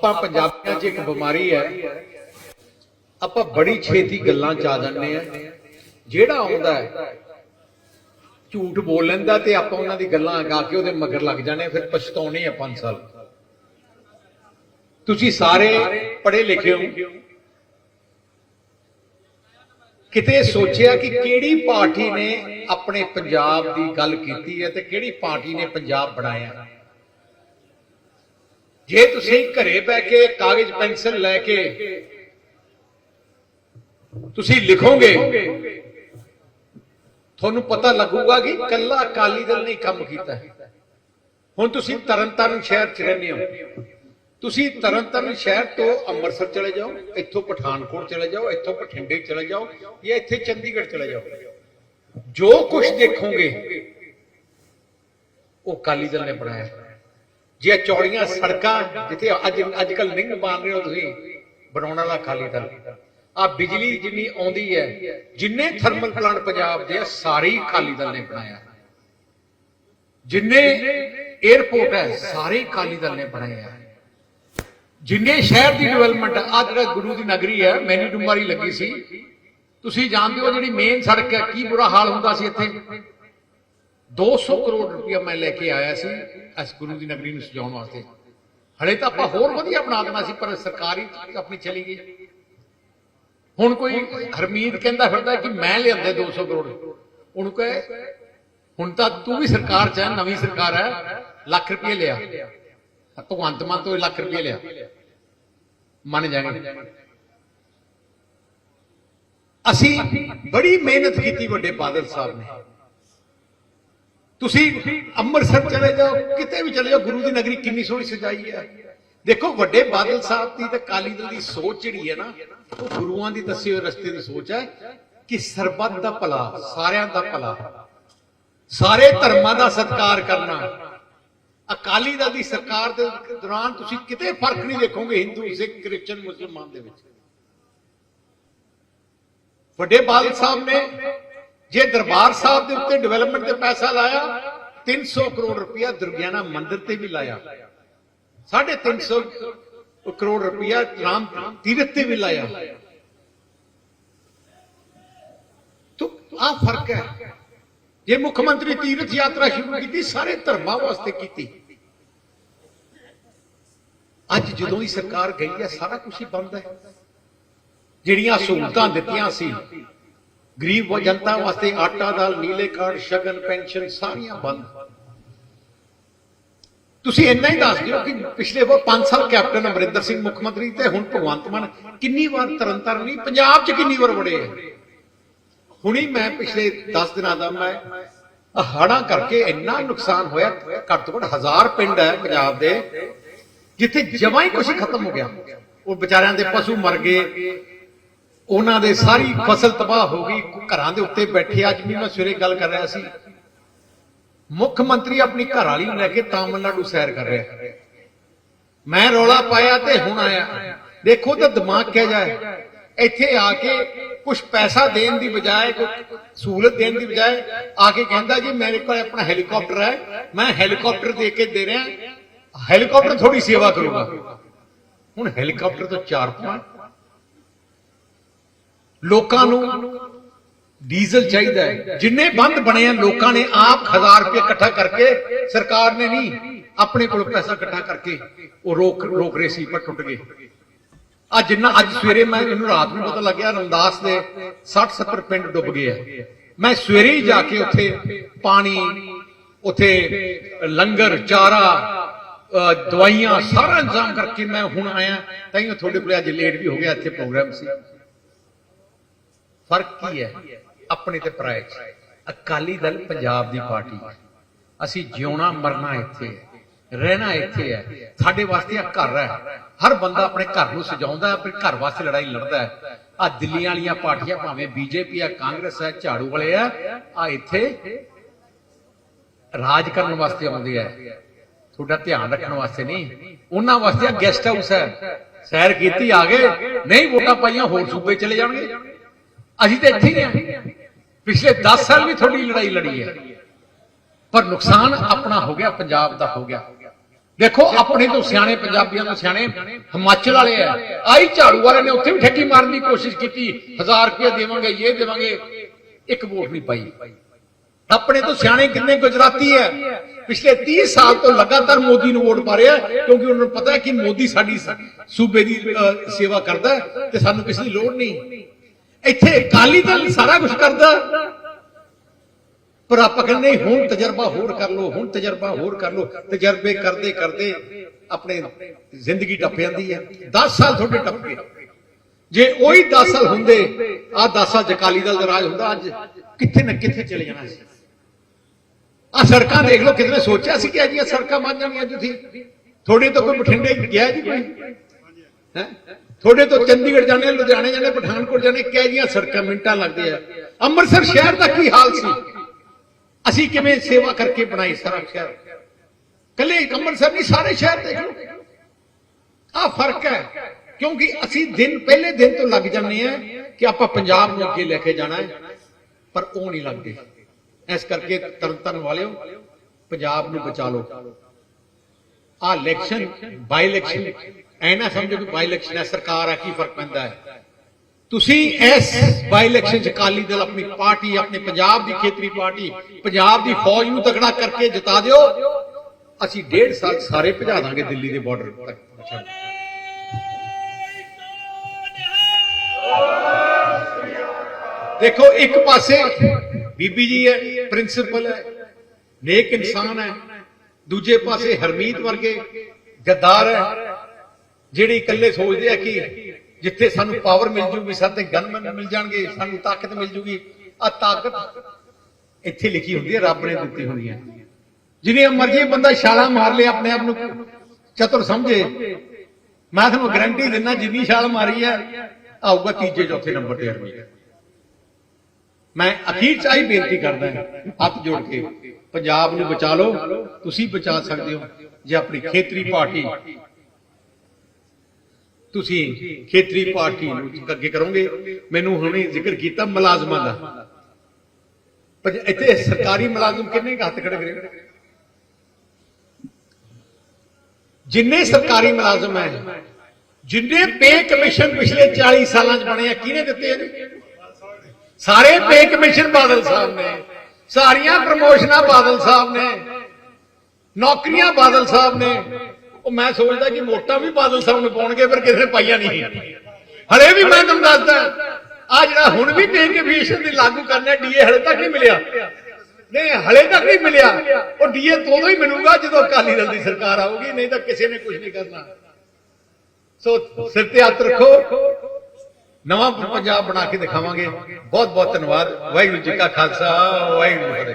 ਆਪਾਂ ਪੰਜਾਬੀਆਂ 'ਚ ਇੱਕ ਬਿਮਾਰੀ ਹੈ। ਆਪਾਂ ਬੜੀ ਛੇਤੀ ਗੱਲਾਂ 'ਚ ਆ ਜਾਂਦੇ ਆ ਜਿਹੜਾ ਆਉਂਦਾ ਹੈ, ਝੂਠ ਬੋਲ ਲੈਂਦਾ ਤੇ ਆਪਾਂ ਉਹਨਾਂ ਦੀ ਗੱਲਾਂ ਗਾ ਕੇ ਉਹਦੇ ਮਗਰ ਲੱਗ ਜਾਣੇ ਫਿਰ ਪਛਤਾਉਣੇ ਆ 5 ਸਾਲ। ਤੁਸੀਂ ਸਾਰੇ ਪੜ੍ਹੇ ਲਿਖੇ ਹੋ। ਕਿਤੇ ਸੋਚਿਆ ਕਿ ਕਿਹੜੀ ਪਾਰਟੀ ਨੇ ਆਪਣੇ ਪੰਜਾਬ ਦੀ ਗੱਲ ਕੀਤੀ ਹੈ ਤੇ ਕਿਹੜੀ ਪਾਰਟੀ ਨੇ ਪੰਜਾਬ ਬਣਾਇਆ? ਜੇ ਤੁਸੀਂ ਘਰੇ ਬਹਿ ਕੇ ਕਾਗਜ਼ ਪੈਨਸਲ ਲੈ ਕੇ ਤੁਸੀਂ ਲਿਖੋਗੇ, ਤੁਹਾਨੂੰ ਪਤਾ ਲੱਗੂਗਾ ਕਿ ਕੱਲਾ ਅਕਾਲੀ ਦਲ ਨੇ ਕੰਮ ਕੀਤਾ ਹੈ। ਹੁਣ ਤੁਸੀਂ ਤਰਨਤਾਰਨ ਸ਼ਹਿਰ ਚ ਰਹਿੰਦੇ ਹੋ। ਤੁਸੀਂ ਤਰਨਤਾਰਨ ਸ਼ਹਿਰ ਤੋਂ ਅੰਮ੍ਰਿਤਸਰ ਚਲੇ ਜਾਓ, ਇੱਥੋਂ ਪਠਾਨਕੋਟ ਚਲੇ ਜਾਓ, ਇੱਥੋਂ ਬਠਿੰਡੇ ਚਲੇ ਜਾਓ ਜਾਂ ਇੱਥੇ ਚੰਡੀਗੜ੍ਹ ਚਲੇ ਜਾਓ। ਜੋ ਕੁਝ ਦੇਖੋਗੇ, ਉਹ ਅਕਾਲੀ ਦਲ ਨੇ ਬਣਾਇਆ। ਜੇ ਚੌੜੀਆਂ ਸੜਕਾਂ ਜਿੱਥੇ ਅੱਜ ਅੱਜ ਕੱਲ ਲਿੰਗ ਬਣ ਰਹੇ ਹੋ ਤੁਸੀਂ, ਬਣਾਉਣ ਵਾਲਾ ਅਕਾਲੀ ਦਲ। ਆ ਬਿਜਲੀ ਜਿੰਨੀ ਆਉਂਦੀ ਹੈ, ਜਿੰਨੇ ਥਰਮਲ ਪਲਾਂਟ ਪੰਜਾਬ ਦੇ ਸਾਰੇ ਹੀ ਅਕਾਲੀ ਦਲ ਨੇ ਬਣਾਇਆ। ਜਿੰਨੇ 에어ਪੋਰਟ ਹੈ, ਸਾਰੇ ਹੀ ਅਕਾਲੀ ਦਲ ਨੇ ਬਣਾਇਆ ਜਿੰਨੇ ਸ਼ਹਿਰ ਦੀ ਡਿਵੈਲਪਮੈਂਟ ਆ ਜਿਹੜਾ ਗੁਰੂ ਦੀ ਨਗਰੀ ਹੈ, ਮੈਨੀ ਡੁੰਬਾਰੀ ਲੱਗੀ ਸੀ। ਤੁਸੀਂ ਜਾਣਦੇ ਹੋ ਜਿਹੜੀ ਮੇਨ ਸੜਕ ਹੈ, ਕੀ ਬੁਰਾ ਹਾਲ ਹੁੰਦਾ ਸੀ ਇੱਥੇ? 200 ਕਰੋੜ ਰੁਪਇਆ ਮੈਂ ਲੈ ਕੇ ਆਇਆ ਸੀ ਇਸ ਗੁਰੂ ਦੀ ਨਗਰੀ ਨੂੰ ਸਜਾਉਣ ਵਾਸਤੇ। ਹਲੇ ਤਾਂ ਆਪਾਂ ਹੋਰ ਵਧੀਆ ਬਣਾ ਦੇਣਾ ਸੀ, ਪਰ ਸਰਕਾਰੀ ਆਪਣੀ ਚਲੀ ਗਈ। ਹੁਣ ਕੋਈ ਹਰਮੀਤ ਕਹਿੰਦਾ ਫਿਰਦਾ ਕਿ ਮੈਂ ਲਿਆਂਦੇ 200 ਕਰੋੜ। ਉਹਨੂੰ ਕਹੇ, ਹੁਣ ਤਾਂ ਤੂੰ ਵੀ ਸਰਕਾਰ ਚ ਹੈ, ਨਵੀਂ ਸਰਕਾਰ ਹੈ, ਲੱਖ ਰੁਪਏ ਲਿਆ। ਭਗਵੰਤ ਮਾਨ ਤੋਂ ਲੱਖ ਰੁਪਏ ਲਿਆ। ਮੰਨ ਜਾਣਗੇ ਅਸੀਂ ਬੜੀ ਮਿਹਨਤ ਕੀਤੀ ਵੱਡੇ ਬਾਦਲ ਸਾਹਿਬ ਨੇ। ਤੁਸੀਂ ਅੰਮ੍ਰਿਤਸਰ ਚਲੇ ਜਾਓ, ਕਿਤੇ ਵੀ ਚਲੇ ਜਾਓ, ਗੁਰੂ ਦੀ ਨਗਰੀ ਕਿੰਨੀ ਸੋਹਣੀ ਸਜਾਈ ਹੈ ਦੇਖੋ, ਵੱਡੇ ਬਾਦਲ ਸਾਹਿਬ ਦੀ ਤੇ ਕਾਲੀ ਦਲ ਦੀ ਸੋਚ ਜਿਹੜੀ ਹੈ ਨਾ, ਉਹ ਗੁਰੂਆਂ ਦੀ ਦੱਸੇ ਹੋਏ ਰਸਤੇ ਦੀ ਸੋਚ ਹੈ ਕਿ ਸਰਬੱਤ ਦਾ ਭਲਾ, ਸਾਰਿਆਂ ਦਾ ਭਲਾ, ਸਾਰੇ ਧਰਮਾਂ ਦਾ ਸਤਿਕਾਰ ਕਰਨਾ। ਅਕਾਲੀ ਦਲ ਦੀ ਸਰਕਾਰ ਦੇ ਦੌਰਾਨ ਤੁਸੀਂ ਕਿਤੇ ਫ਼ਰਕ ਨਹੀਂ ਦੇਖੋਗੇ ਹਿੰਦੂ, ਸਿੱਖ, ਕ੍ਰਿਸਚਨ, ਮੁਸਲਮਾਨ ਦੇ ਵਿੱਚ। ਵੱਡੇ ਬਾਦਲ ਸਾਹਿਬ ਨੇ ਜੇ ਦਰਬਾਰ ਸਾਹਿਬ ਦੇ ਉੱਤੇ ਡਿਵੈਲਪਮੈਂਟ ਤੇ ਪੈਸਾ ਲਾਇਆ 300 ਕਰੋੜ ਰੁਪਇਆ ਦੁਰਗਿਆਨਾ ਮੰਦਿਰ ਤੇ ਵੀ ਲਾਇਆ। 350 ਕਰੋੜ ਰੁਪਇਆ ਰਾਮ ਤੀਰਥ ਤੇ ਵੀ ਲਾਇਆ। ਤੋ ਆ ਫ਼ਰਕ ਹੈ। ਜੇ ਮੁੱਖ ਮੰਤਰੀ ਤੀਰਥ ਯਾਤਰਾ ਸ਼ੁਰੂ ਕੀਤੀ, ਸਾਰੇ ਧਰਮਾਂ ਵਾਸਤੇ ਕੀਤੀ। ਅੱਜ ਜਦੋਂ ਦੀ ਸਰਕਾਰ ਗਈ ਹੈ, ਸਾਰਾ ਕੁਝ ਹੀ ਬੰਦ ਹੈ। ਜਿਹੜੀਆਂ ਸਹੂਲਤਾਂ ਦਿੱਤੀਆਂ ਸੀ ਗਰੀਬ ਜਨਤਾ ਵਾਸਤੇ ਆਟਾ ਦਾਲ, ਨੀਲੇ ਕਾਰਡ, ਸ਼ਗਨ, ਪੈਨਸ਼ਨ ਸਾਰੀਆਂ ਬੰਦ। ਤੁਸੀਂ ਇੰਨਾ ਹੀ ਦੱਸ ਦਿਓ ਕਿ ਪਿਛਲੇ ਵਾਰ 5 ਸਾਲ ਕੈਪਟਨ ਅਮਰਿੰਦਰ ਸਿੰਘ ਮੁੱਖ ਮੰਤਰੀ ਤੇ ਹੁਣ ਭਗਵੰਤ ਮਾਨ ਕਿੰਨੀ ਵਾਰ ਤਰਨਤਾਰਨ ਨਹੀਂ, ਪੰਜਾਬ 'ਚ ਕਿੰਨੀ ਵਾਰ ਵੜੇ ਆ? ਹੁਣੀ ਮੈਂ ਪਿਛਲੇ 10 ਦਿਨਾਂ ਦਾ ਮੈਂ ਹੜਾਂ ਕਰਕੇ ਇੰਨਾ ਨੁਕਸਾਨ ਹੋਇਆ, ਘੱਟ ਤੋਂ ਘੱਟ ਹਜ਼ਾਰ ਪਿੰਡ ਹੈ ਪੰਜਾਬ ਦੇ, ਜਿੱਥੇ ਜਮਾਂ ਹੀ ਕੁਝ ਖਤਮ ਹੋ ਗਿਆ। ਉਹ ਵਿਚਾਰਿਆਂ ਦੇ ਪਸ਼ੂ ਮਰ ਗਏ ਉਹਨਾਂ ਦੇ ਸਾਰੀ ਫਸਲ ਤਬਾਹ ਹੋ ਗਈ, ਘਰਾਂ ਦੇ ਉੱਤੇ ਬੈਠੇ। ਅੱਜ ਵੀ ਮੈਂ ਸਵੇਰੇ ਗੱਲ ਕਰ ਰਿਹਾ ਸੀ। ਮੁੱਖ ਮੰਤਰੀ ਆਪਣੀ ਘਰ ਵਾਲੀ ਨੂੰ ਲੈ ਕੇ ਤਾਮਿਲਨਾਡੂ ਸੈਰ ਕਰ ਰਿਹਾ। ਮੈਂ ਰੌਲਾ ਪਾਇਆ ਤੇ ਹੁਣ ਆਇਆ। ਦੇਖੋ ਤਾਂ ਦਿਮਾਗ ਕਿਹ ਜਾਏ ਇੱਥੇ ਆ ਕੇ ਕੁਝ ਪੈਸਾ ਦੇਣ ਦੀ ਬਜਾਏ ਕੋਈ ਸਹੂਲਤ ਦੇਣ ਦੀ ਬਜਾਏ ਆ ਕੇ ਕਹਿੰਦਾ ਜੀ, ਮੇਰੇ ਕੋਲ ਆਪਣਾ ਹੈਲੀਕਾਪਟਰ ਹੈ। ਮੈਂ ਹੈਲੀਕਾਪਟਰ ਦੇ ਕੇ ਦੇ ਰਿਹਾ। ਹੈਲੀਕਾਪਟਰ ਥੋੜੀ ਸੇਵਾ ਕਰੂਗਾ। ਹੁਣ ਹੈਲੀਕਾਪਟਰ ਤੋਂ ਚਾਰ ਪੁਆਇੰਟ ਲੋਕਾਂ ਨੂੰ ਡੀਜ਼ਲ ਚਾਹੀਦਾ ਹੈ। ਜਿੰਨੇ ਬੰਦ ਬਣੇ ਆ, ਲੋਕਾਂ ਨੇ ਆਪ 1000 ਰੁਪਏ ਇਕੱਠਾ ਕਰਕੇ ਸਰਕਾਰ ਨੇ ਨਹੀਂ ਆਪਣੇ ਕੋਲ ਪੈਸਾ ਇਕੱਠਾ ਕਰਕੇ ਉਹ ਰੋਕ ਰੋਕ ਰਹੇ ਸੀ, ਪਰ ਟੁੱਟ ਗਏ। ਅੱਜ ਜਿੰਨਾ ਅੱਜ ਸਵੇਰੇ ਮੈਂ ਇਹਨੂੰ ਰਾਤ ਨੂੰ ਪਤਾ ਲੱਗਿਆ, ਰਮਦਾਸ ਦੇ 60 70 ਪਿੰਡ ਡੁੱਬ ਗਏ ਆ। ਮੈਂ ਸਵੇਰੇ ਹੀ ਜਾ ਕੇ ਉੱਥੇ ਪਾਣੀ, ਉੱਥੇ ਲੰਗਰ, ਚਾਰਾ ਦਵਾਈਆਂ ਸਾਰਾ ਇੰਤਜ਼ਾਮ ਕਰਕੇ ਮੈਂ ਹੁਣ ਆਇਆ। ਤਾਂ ਹੀ ਤੁਹਾਡੇ ਕੋਲ ਅੱਜ ਲੇਟ ਵੀ ਹੋ ਗਿਆ, ਇੱਥੇ ਪ੍ਰੋਗਰਾਮ ਸੀ। ਫ਼ਰਕ ਕੀ ਹੈ? ਆਪਣੇ ਤੇ ਪਰਾਏ ਚ। ਅਕਾਲੀ ਦਲ ਪੰਜਾਬ ਦੀ ਪਾਰਟੀ ਅਸੀਂ ਜਿਉਣਾ, ਮਰਨਾ ਇੱਥੇ ਹੈ। ਰਹਿਣਾ ਇੱਥੇ ਹੈ। ਸਾਡੇ ਵਾਸਤੇ ਆ ਘਰ ਹੈ। ਹਰ ਬੰਦਾ ਆਪਣੇ ਘਰ ਨੂੰ ਸਜਾਉਂਦਾ ਆਪਣੇ ਘਰ ਵਾਸਤੇ ਲੜਾਈ ਲੜਦਾ ਹੈ। ਆ ਦਿੱਲੀ ਵਾਲੀਆਂ ਪਾਰਟੀਆਂ ਭਾਵੇਂ ਬੀਜੇਪੀ ਆ ਕਾਂਗਰਸ ਹੈ, ਝਾੜੂ ਵਾਲੇ ਆ ਆ ਇੱਥੇ ਰਾਜ ਕਰਨ ਵਾਸਤੇ ਆਉਂਦੇ ਆ ਤੁਹਾਡਾ ਧਿਆਨ ਰੱਖਣ ਵਾਸਤੇ ਨਹੀਂ। ਉਹਨਾਂ ਵਾਸਤੇ ਆ ਗੈਸਟ ਹਾਊਸ ਹੈ। ਸੈਰ ਕੀਤੀ, ਆ ਗਏ। ਨਹੀਂ ਵੋਟਾਂ ਪਾਈਆਂ, ਹੋਰ ਸੂਬੇ ਚਲੇ ਜਾਣਗੇ। ਅਸੀਂ ਤਾਂ ਇੱਥੇ ਹੀ ਆ। ਪਿਛਲੇ 10 ਸਾਲ ਵੀ ਤੁਹਾਡੀ ਲੜਾਈ ਲੜੀ ਹੈ। ਪਰ ਨੁਕਸਾਨ ਆਪਣਾ ਹੋ ਗਿਆ, ਪੰਜਾਬ ਦਾ ਹੋ ਗਿਆ। ਦੇਖੋ, ਆਪਣੇ ਤੋਂ ਸਿਆਣੇ ਪੰਜਾਬੀਆਂ ਤੋਂ ਸਿਆਣੇ ਹਿਮਾਚਲ ਵਾਲੇ ਆ। ਆਈ ਝਾੜੂ ਵਾਲੇ ਨੇ ਉੱਥੇ ਵੀ ਠੱਗੀ ਮਾਰਨ ਦੀ ਕੋਸ਼ਿਸ਼ ਕੀਤੀ। 1000 ਰੁਪਏ ਦੇਵਾਂਗੇ, ਇਹ ਦੇਵਾਂਗੇ। ਇੱਕ ਵੋਟ ਨਹੀਂ ਪਾਈ। ਆਪਣੇ ਤੋਂ ਸਿਆਣੇ ਕਿੰਨੇ ਗੁਜਰਾਤੀ ਹੈ ਪਿਛਲੇ 30 ਸਾਲ ਤੋਂ ਲਗਾਤਾਰ ਮੋਦੀ ਨੂੰ ਵੋਟ ਪਾ ਰਿਹਾ, ਕਿਉਂਕਿ ਉਹਨਾਂ ਨੂੰ ਪਤਾ ਹੈ ਕਿ ਮੋਦੀ ਸਾਡੀ ਸੂਬੇ ਦੀ ਸੇਵਾ ਕਰਦਾ ਤੇ ਸਾਨੂੰ ਕਿਸੇ ਦੀ ਲੋੜ ਨਹੀਂ। ਇੱਥੇ ਅਕਾਲੀ ਦਲ ਸਾਰਾ ਕੁਝ ਕਰਦਾ। ਪਰ ਆਪਾਂ ਕਹਿੰਦੇ ਹੁਣ ਤਜਰਬਾ ਹੋਰ ਕਰ ਲਓ, ਹੁਣ ਤਜਰਬਾ ਹੋਰ ਕਰ ਲਓ। ਤਜਰਬੇ ਕਰਦੇ ਕਰਦੇ ਆਪਣੇ ਜ਼ਿੰਦਗੀ ਟੱਪ ਜਾਂਦੀ ਹੈ। 10 ਸਾਲ ਤੁਹਾਡੇ ਟੱਪ। ਗਏ ਜੇ ਉਹੀ 10 ਸਾਲ ਹੁੰਦੇ ਆ 10 ਸਾਲ 'ਚ ਅਕਾਲੀ ਦਲ ਦਾ ਰਾਜ ਹੁੰਦਾ ਅੱਜ, ਕਿੱਥੇ ਨਾ ਕਿੱਥੇ ਚਲੇ ਜਾਣਾ ਸੀ। ਆ ਸੜਕਾਂ ਦੇਖ ਲਓ, ਕਿਤੇ ਨੇ ਸੋਚਿਆ ਸੀ ਕਿ ਅਜੀਆਂ ਸੜਕਾਂ ਬਣ ਜਾਣਗੀਆਂ ਤੁਸੀਂ। ਤੁਹਾਡੇ ਤੋਂ ਕੋਈ ਬਠਿੰਡੇ ਗਿਆ ਜੀ ਕੋਈ? ਹੈ? ਤੁਹਾਡੇ ਤੋਂ ਚੰਡੀਗੜ੍ਹ ਜਾਣੇ ਲੁਧਿਆਣੇ ਜਾਣੇ ਪਠਾਨਕੋਟ ਜਾਣੇ ਕਿਹ ਜੀਆਂ ਸੜਕਾਂ, ਮਿੰਟਾਂ ਲੱਗਦੇ ਆ? ਅੰਮ੍ਰਿਤਸਰ ਸ਼ਹਿਰ ਦਾ ਕੀ ਹਾਲ ਸੀ? ਅਸੀਂ ਕਿਵੇਂ ਸੇਵਾ ਕਰਕੇ ਬਣਾਈ ਸਾਰਾ ਸ਼ਹਿਰ? ਕੱਲੇ ਅੰਮ੍ਰਿਤਸਰ ਨਹੀਂ, ਸਾਰੇ ਸ਼ਹਿਰ ਦੇਖ ਲਓ। ਆ ਫ਼ਰਕ ਹੈ, ਕਿਉਂਕਿ ਅਸੀਂ ਦਿਨ, ਪਹਿਲੇ ਦਿਨ ਤੋਂ ਲੱਗ ਜਾਂਦੇ ਆ ਕਿ ਆਪਾਂ ਪੰਜਾਬ ਨੂੰ ਅੱਗੇ ਲੈ ਕੇ ਜਾਣਾ ਹੈ, ਪਰ ਉਹ ਨਹੀਂ ਲੱਗਦੇ। ਇਸ ਕਰਕੇ ਤਰਨਤਨ ਵਾਲਿਓ, ਪੰਜਾਬ ਨੂੰ ਬਚਾ ਲਓ। ਆ ਇਲੈਕਸ਼ਨ ਬਾਈ ਇਲੈਕਸ਼ਨ ਐ ਨਾ ਸਮਝੋ ਕਿ ਬਾਈ ਇਲੈਕਸ਼ਨ ਹੈ, ਸਰਕਾਰ ਆ ਕੀ ਫ਼ਰਕ ਪੈਂਦਾ ਹੈ? ਤੁਸੀਂ ਇਸ ਬਾਈ ਇਲੈਕਸ਼ਨ ਚ ਅਕਾਲੀ ਦਲ ਆਪਣੀ ਪਾਰਟੀ, ਆਪਣੇ ਪੰਜਾਬ ਦੀ ਖੇਤਰੀ ਪਾਰਟੀ, ਪੰਜਾਬ ਦੀ ਫੌਜ ਨੂੰ ਤਕੜਾ ਕਰਕੇ ਜਿਤਾ ਦਿਓ। ਅਸੀਂ ਡੇਢ ਸਾਲ ਸਾਰੇ ਭਜਾ ਦਾਂਗੇ ਦਿੱਲੀ ਦੇ ਬਾਰਡਰ ਤੱਕ। ਦੇਖੋ, ਇੱਕ ਪਾਸੇ ਬੀਬੀ ਜੀ ਹੈ ਪ੍ਰਿੰਸੀਪਲ ਹੈ, ਨੇਕ ਇਨਸਾਨ ਹੈ। ਦੂਜੇ ਪਾਸੇ ਹਰਮੀਤ ਵਰਗੇ ਗੱਦਾਰ ਹੈ। ਜਿਹੜੇ ਇਕੱਲੇ ਸੋਚਦੇ ਆ ਕਿ ਜਿੱਥੇ ਸਾਨੂੰ ਪਾਵਰ ਮਿਲ ਜੂਗੀ, ਸਾਡੇ ਗਨਮੈਨ ਮਿਲ ਜਾਣਗੇ, ਸਾਨੂੰ ਤਾਕਤ ਮਿਲ ਜੂਗੀ ਆ ਤਾਕਤ ਇੱਥੇ ਲਿਖੀ ਹੁੰਦੀ ਹੈ, ਰੱਬ ਨੇ ਦਿੱਤੀ ਹੁੰਦੀ ਹੈ। ਜਿਵੇਂ ਮਰਜ਼ੀ ਬੰਦਾ ਛਾਲਾ ਮਾਰ ਲੇ, ਆਪਣੇ ਆਪ ਨੂੰ ਚਤੁਰ ਸਮਝੇ। ਮੈਂ ਤੁਹਾਨੂੰ ਗਰੰਟੀ ਦਿੰਦਾ, ਜਿੰਨੀ ਛਾਲ ਮਾਰੀ ਹੈ, ਆਊਗਾ ਤੀਜੇ, ਚੌਥੇ ਨੰਬਰ ਤੇ ਹਰਮੀਤ ਮੈਂ ਅਖੀਰ ਚ ਆਈ ਬੇਨਤੀ ਕਰਦਾ ਹੱਥ ਜੋੜ ਕੇ, ਪੰਜਾਬ ਨੂੰ ਬਚਾ ਲਓ, ਤੁਸੀਂ ਬਚਾ ਸਕਦੇ ਹੋ, ਜੇ ਆਪਣੀ ਖੇਤਰੀ ਪਾਰਟੀ ਤੁਸੀਂ ਖੇਤਰੀ ਪਾਰਟੀ ਨੂੰ ਅੱਗੇ ਕਰੋਗੇ। ਮੈਨੂੰ ਹੁਣੇ ਜ਼ਿਕਰ ਕੀਤਾ ਮੁਲਾਜ਼ਮਾਂ ਦਾ। ਪਰ ਇੱਥੇ ਸਰਕਾਰੀ ਮੁਲਾਜ਼ਮ ਕਿੰਨੇ ਹੱਥ ਖੜੇ ਕਰੇ ਜਿੰਨੇ ਸਰਕਾਰੀ ਮੁਲਾਜ਼ਮ ਹੈ, ਜਿੰਨੇ ਪੇ ਕਮਿਸ਼ਨ ਪਿਛਲੇ 40 ਸਾਲਾਂ ਚ ਬਣੇ ਆ, ਕਿਹਨੇ ਦਿੱਤੇ ਨੇ ਸਾਰੇ ਪੇ ਕਮਿਸ਼ਨ ਬਾਦਲ ਸਾਹਿਬ ਨੇ, ਸਾਰੀਆਂ ਪ੍ਰਮੋਸ਼ਨਾਂ ਬਾਦਲ ਸਾਹਿਬ ਨੇ, ਨੌਕਰੀਆਂ ਬਾਦਲ ਸਾਹਿਬ ਨੇ ਉਹ ਮੈਂ ਸੋਚਦਾ ਕਿ ਮੋਟਾ ਵੀ ਬਾਦਲ ਸਾਹਿਬ ਨੂੰ ਪਾਉਣਗੇ ਪਰ ਕਿਸੇ ਨੇ ਪਾਈਆਂ ਨਹੀਂ। ਹਲੇ ਵੀ ਮੈਂ ਤੁਹਾਨੂੰ ਦੱਸਦਾ, ਆ ਜਿਹੜਾ ਹੁਣ ਵੀ ਪੇ ਕਮਿਸ਼ਨ ਦੀ ਲਾਗੂ ਕਰਨਾ ਡੀਏ ਹਲੇ ਤੱਕ ਨਹੀਂ ਮਿਲਿਆ। ਨਹੀਂ, ਹਲੇ ਤੱਕ ਨਹੀਂ ਮਿਲਿਆ। ਉਹ ਡੀਏ ਤੋਂ ਹੀ ਮਿਲੂਗਾ ਜਦੋਂ ਅਕਾਲੀ ਦਲ ਦੀ ਸਰਕਾਰ ਆਊਗੀ, ਨਹੀਂ ਤਾਂ ਕਿਸੇ ਨੇ ਕੁਝ ਨਹੀਂ ਕਰਨਾ। ਸੋ ਸਿਰ ਤੇ ਹੱਥ ਰੱਖੋ। ਨਵਾਂ ਪੰਜਾਬ ਬਣਾ ਕੇ ਦਿਖਾਵਾਂਗੇ। ਬਹੁਤ ਬਹੁਤ ਧੰਨਵਾਦ। ਵਾਹਿਗੁਰੂ ਜੀ ਕਾ ਖਾਲਸਾ, ਵਾਹਿਗੁਰੂ ਜੀ